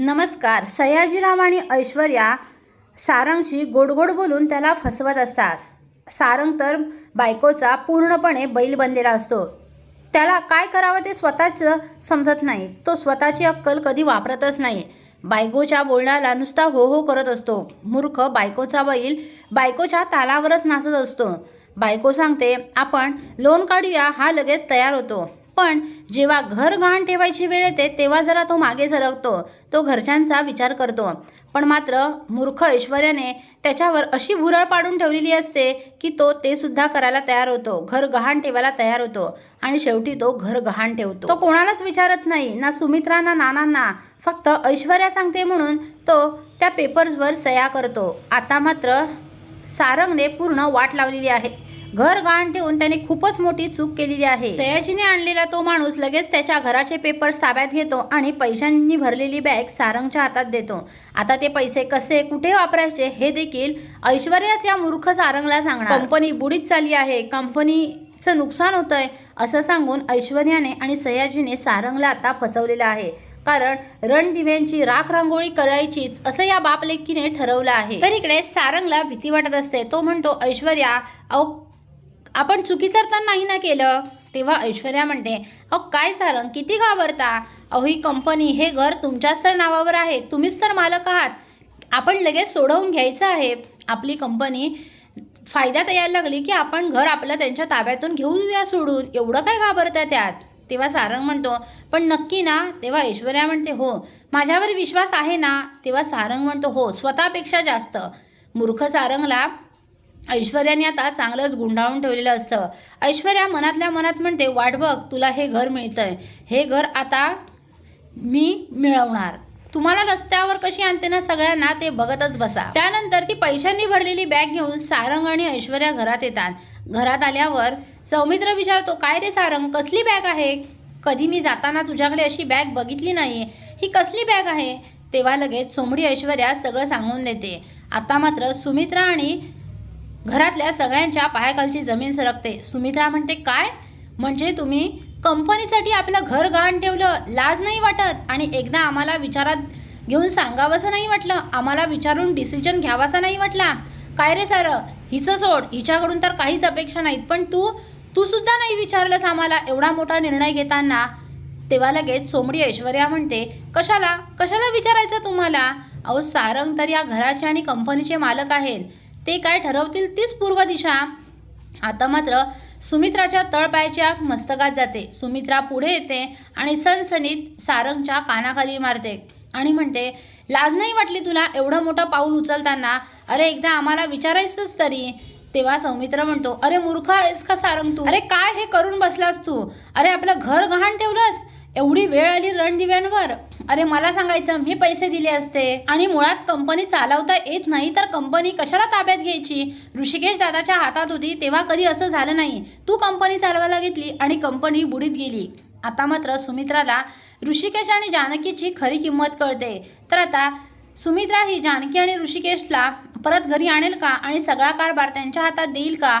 नमस्कार. सयाजीराव आणि ऐश्वर्या सारंगशी गोडगोड बोलून त्याला फसवत असतात. सारंग तर बायकोचा पूर्णपणे बैल बनलेला असतो. त्याला काय करावं ते स्वतःच समजत नाही. तो स्वतःची अक्कल कधी वापरतच नाही. बायकोच्या बोलण्याला नुसता हो हो करत असतो. मूर्ख बायकोचा बैल बायकोच्या तालावरच नाचत असतो. बायको सांगते आपण लोन काढूया हा लगेच तयार होतो. पण जेव्हा घर गहाण ठेवायची वेळ येते तेव्हा जरा तो मागे सरकतो तो घरच्यांचा विचार करतो. पण मात्र मूर्ख ऐश्वर्याने त्याच्यावर अशी भुरळ पाडून ठेवलेली असते की तो ते सुद्धा करायला तयार होतो घर गहाण ठेवायला तयार होतो आणि शेवटी तो घर गहाण ठेवतो. तो कोणालाच विचारत नाही ना सुमित्रा ना नानांना. फक्त ऐश्वर्या सांगते म्हणून तो त्या पेपर्सवर सह्या करतो. आता मात्र सारंगने पूर्ण वाट लावलेली आहे. घर गहाण ठेवून त्याने खूपच मोठी चूक केलेली आहे. सयाजीने आणलेला तो माणूस लगेच त्याच्या घराचे पेपर्स ताब्यात घेतो आणि पैशांनी भरलेली बॅग सारंगच्या हातात देतो. आता ते पैसे कसे कुठे वापरायचे हे देखील ऐश्वर्याच या मूर्ख सारंगला सांगणार. कंपनी बुडीत चालली आहे. कंपनीचं नुकसान होतंय असं सांगून ऐश्वर्याने आणि सयाजीने सारंगला आता फसवलेलं आहे. कारण रणदिव्यांची राख रांगोळी करायचीच असं या बाप लेकीने ठरवलं आहे. तर इकडे सारंगला भीती वाटत असते. तो म्हणतो ऐश्वर्या अहो आपण चुकीचं तर नाही ना केलं? तेव्हा ऐश्वर्या म्हणते अहो काय सारंग किती घाबरता? अहो ही कंपनी हे घर तुमच्याच तर नावावर आहे. तुम्हीच तर मालक आहात. आपण लगेच सोडवून घ्यायचं आहे. आपली कंपनी फायद्यात यायला लागली की आपण घर आपलं त्यांच्या ताब्यातून घेऊया सोडून. एवढं काय घाबरतं त्यात? तेव्हा सारंग म्हणतो पण नक्की ना? तेव्हा ऐश्वर्या म्हणते हो माझ्यावर विश्वास आहे ना? तेव्हा सारंग म्हणतो हो स्वतःपेक्षा जास्त. मूर्ख सारंगला ऐश्वर्याने आता चांगलंच गुंडाळून ठेवलेलं असतं. ऐश्वर्या मनातल्या मनात म्हणते वाट बघ तुला हे घर मिळतंय. हे घर आता मी मिळवणार. तुम्हाला रस्त्यावर कशी आणते ना सगळ्यांना ते बघतच बसा. त्यानंतर ती पैशांनी भरलेली बॅग घेऊन सारंग आणि ऐश्वर्या घरात येतात. घरात आल्यावर सौमित्र विचारतो काय रे सारंग कसली बॅग आहे? कधी मी जाताना तुझ्याकडे अशी बॅग बघितली नाही ही कसली बॅग आहे? तेव्हा लगेच सोमडी ऐश्वर्या सगळं सांगून देते. आता मात्र सुमित्रा आणि घरातल्या सगळ्यांच्या पायाखालची जमीन सरकते. सुमित्रा म्हणते काय? म्हणजे तुम्ही कंपनीसाठी आपलं घर गहाण ठेवलं लाज नाही वाटत? आणि एकदा आम्हाला विचारात घेऊन सांगावंसं नाही वाटलं? आम्हाला विचारून डिसिजन घ्यावासा नाही वाटला? काय रे सारं? हिचं सोड. हिच्याकडून तर काहीच अपेक्षा नाहीत. पण तू तू सुद्धा नाही विचारलंस आम्हाला एवढा मोठा निर्णय घेताना? तेव्हा लगेच सोमडी ऐश्वर्या म्हणते कशाला? कशाला विचारायचं तुम्हाला? अहो सारंग तर या घराचे आणि कंपनीचे मालक आहेत. ते काय ठरवतील तीच पूर्व दिशा. आता मात्र सुमित्राच्या तळपायाची आग मस्तकात जाते. सुमित्रा पुढे येते आणि सनसनीत सारंगच्या कानाखाली मारते आणि म्हणते लाज नाही वाटली तुला एवढं मोठं पाऊल उचलताना? अरे एकदा आम्हाला विचारायचंच तरी. तेव्हा सौमित्र म्हणतो अरे मूर्ख आहेस का सारंग तू? अरे काय हे करून बसलास तू? अरे आपलं घर गहाण ठेवलंस? एवढी वेळ आली रणदिव्यांवर? अरे मला सांगायचं मी पैसे दिले असते. आणि मुळात कंपनी चालवता येत नाही तर कंपनी कशाला ताब्यात घ्यायची? ऋषिकेश दादाच्या हातात होती तेव्हा कधी असं झालं नाही. तू कंपनी चालवायला घेतली आणि कंपनी बुडीत गेली. आता मात्र सुमित्राला ऋषिकेश आणि जानकीची खरी किंमत कळते. तर आता सुमित्रा ही जानकी आणि ऋषिकेशला परत घरी आणेल का? आणि सगळा कारभार त्यांच्या हातात देईल का?